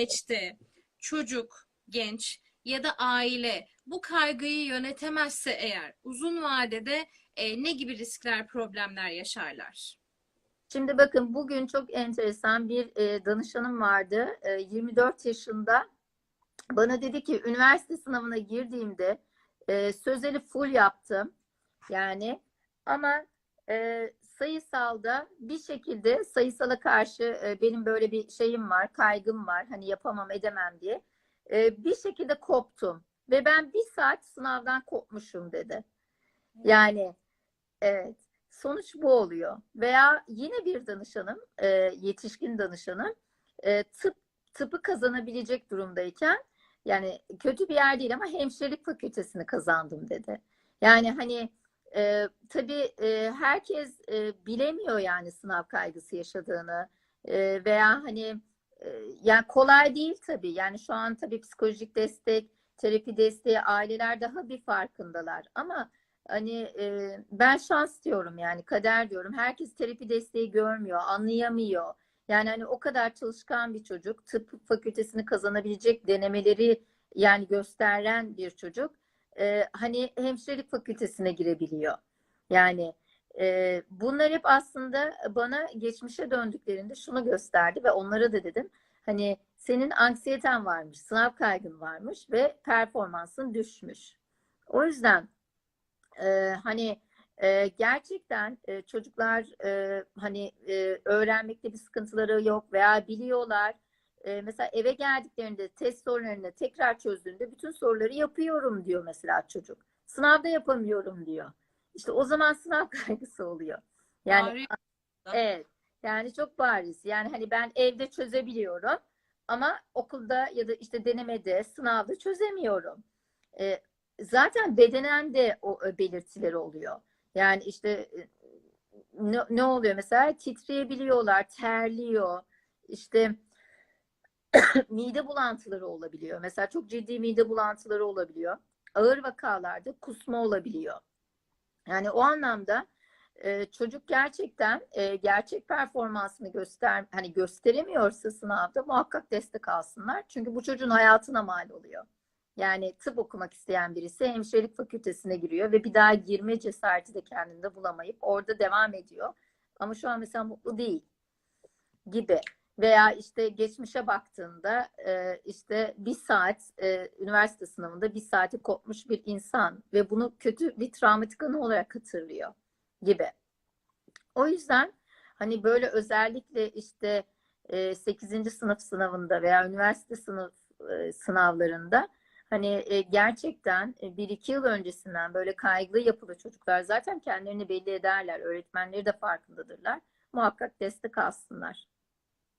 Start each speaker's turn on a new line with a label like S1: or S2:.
S1: süreçte çocuk, genç ya da aile bu kaygıyı yönetemezse eğer uzun vadede e, ne gibi riskler, problemler yaşarlar?
S2: Şimdi bakın bugün çok enteresan bir e, danışanım vardı. E, 24 yaşında. Bana dedi ki üniversite sınavına girdiğimde e, sözeli full yaptım. Yani ama e, sayısalda bir şekilde sayısala karşı e, benim böyle bir şeyim var, kaygım var. Hani yapamam edemem diye. E, bir şekilde koptum. Ve ben bir saat sınavdan kopmuşum dedi. Yani evet. Sonuç bu oluyor. Veya yine bir danışanım, e, yetişkin danışanım, e, tıp tıpı kazanabilecek durumdayken, yani kötü bir yer değil ama hemşirelik fakültesini kazandım dedi. Yani hani e, tabii e, herkes e, bilemiyor yani sınav kaygısı yaşadığını e, veya hani e, yani kolay değil tabii. Yani şu an tabii psikolojik destek, terapi desteği aileler daha bir farkındalar ama Hani e, ben şans diyorum yani kader diyorum. Herkes terapi desteği görmüyor, anlayamıyor. Yani hani o kadar çalışkan bir çocuk, tıp fakültesini kazanabilecek denemeleri yani gösteren bir çocuk. E, hani hemşirelik fakültesine girebiliyor. Yani e, bunlar hep aslında bana geçmişe döndüklerinde şunu gösterdi ve onlara da dedim. Hani senin anksiyeten varmış, sınav kaygın varmış ve performansın düşmüş. O yüzden e, hani e, gerçekten e, çocuklar e, hani e, öğrenmekte bir sıkıntıları yok veya biliyorlar. E, mesela eve geldiklerinde test sorularını tekrar çözdüğünde bütün soruları yapıyorum diyor mesela çocuk. Sınavda yapamıyorum diyor. İşte o zaman sınav kaygısı oluyor. Yani
S1: Bariz.
S2: evet. Yani çok bariz. Yani hani ben evde çözebiliyorum ama okulda ya da işte denemede, sınavda çözemiyorum. E, zaten bedenen de o belirtileri oluyor. Yani işte e, ne, ne oluyor mesela titreyebiliyorlar, terliyor. İşte mide bulantıları olabiliyor. Mesela çok ciddi mide bulantıları olabiliyor. Ağır vakalarda kusma olabiliyor. Yani o anlamda e, çocuk gerçekten e, gerçek performansını göster hani gösteremiyorsa sınavda muhakkak destek alsınlar. Çünkü bu çocuğun hayatına mal oluyor. Yani tıp okumak isteyen birisi hemşirelik fakültesine giriyor ve bir daha girme cesareti de kendinde bulamayıp orada devam ediyor. Ama şu an mesela mutlu değil gibi. Veya işte geçmişe baktığında e, işte bir saat e, üniversite sınavında bir saati kopmuş bir insan ve bunu kötü bir travmatik anı olarak hatırlıyor gibi. O yüzden hani böyle özellikle işte e, 8. sınıf sınavında veya üniversite sınıf e, sınavlarında hani gerçekten bir iki yıl öncesinden böyle kaygılı yapılı çocuklar zaten kendilerini belli ederler. Öğretmenleri de farkındadırlar. Muhakkak destek alsınlar.